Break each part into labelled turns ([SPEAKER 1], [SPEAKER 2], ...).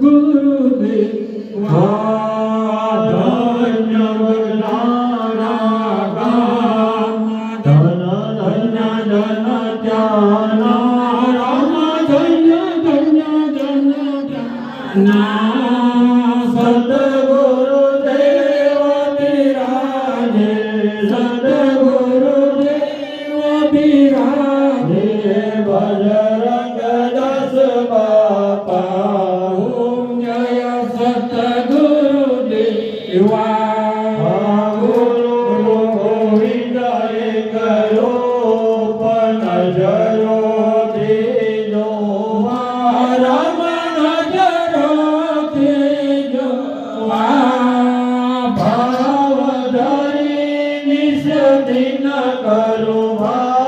[SPEAKER 1] Gurudev दिन करो भाई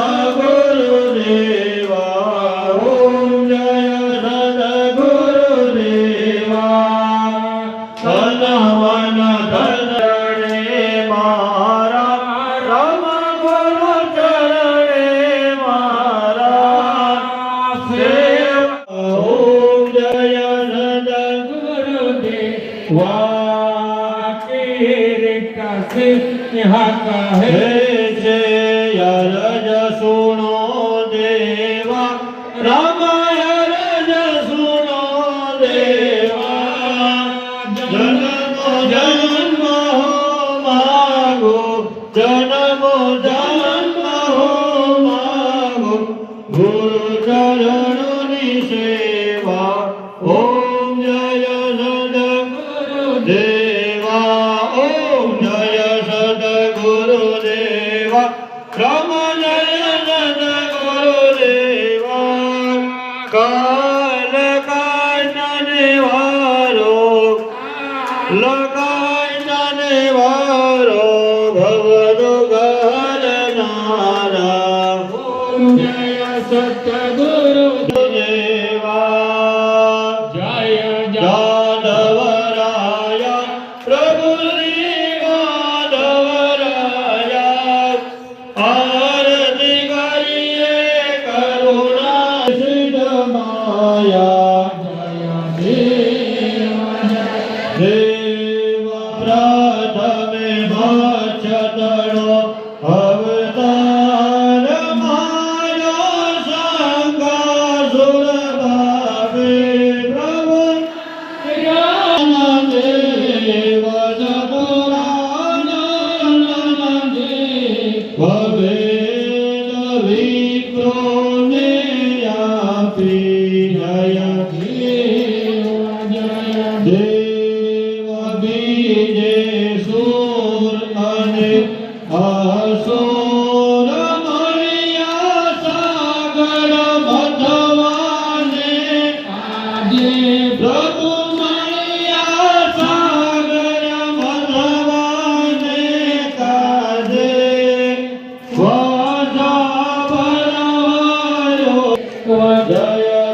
[SPEAKER 1] वाके रे कासे यहाँ का है Lord.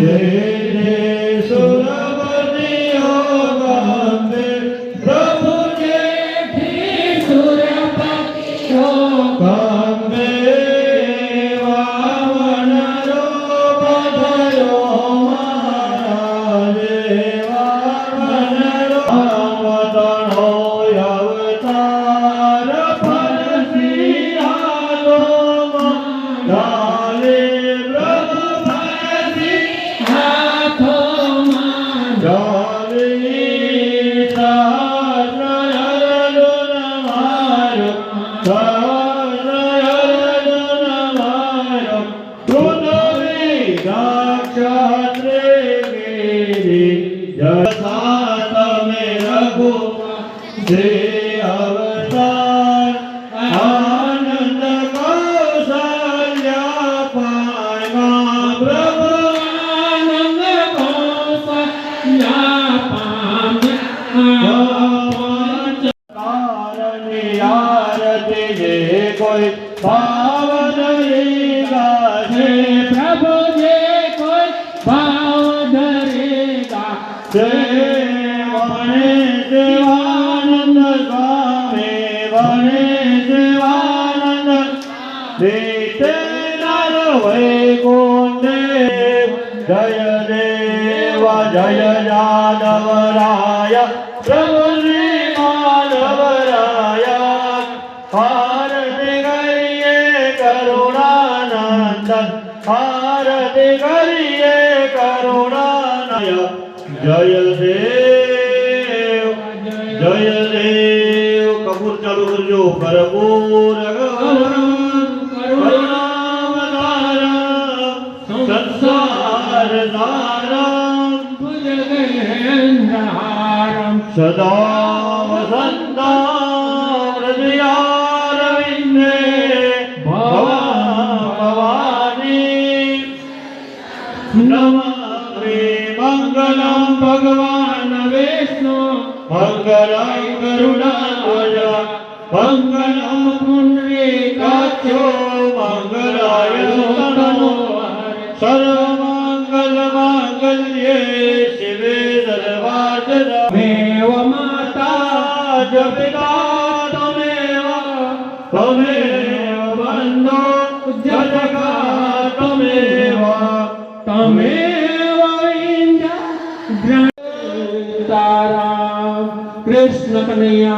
[SPEAKER 1] Yeah. કોઈ ભાવ નહીં ગાશે પ્રભુ જે કોઈ ભાવ ધરેગા તે વણે દેવાનંદ સ્વામે વણે દેવાનંદ. દેતે નર વૈકુંઠે જય દેવ જય પ્રભુ કરીએ કરુણાનય। જય દેવ જય દેવ। કપૂર ચાલુ કરજો કરુણાવતારમ સંસાર સદા વસંતા વિષ્ણુ મંગલમ કરુણાવજ મંગલમ પુંડરીકાક્ષો મંગલાય સર્વ મંગલ માંગલ્યે શિવે સર્વાર્થ મેવ માતા જપિતા પિતા તમેવ તમેવ બંધો જગા તમેવ. તમેવ
[SPEAKER 2] कन्हैया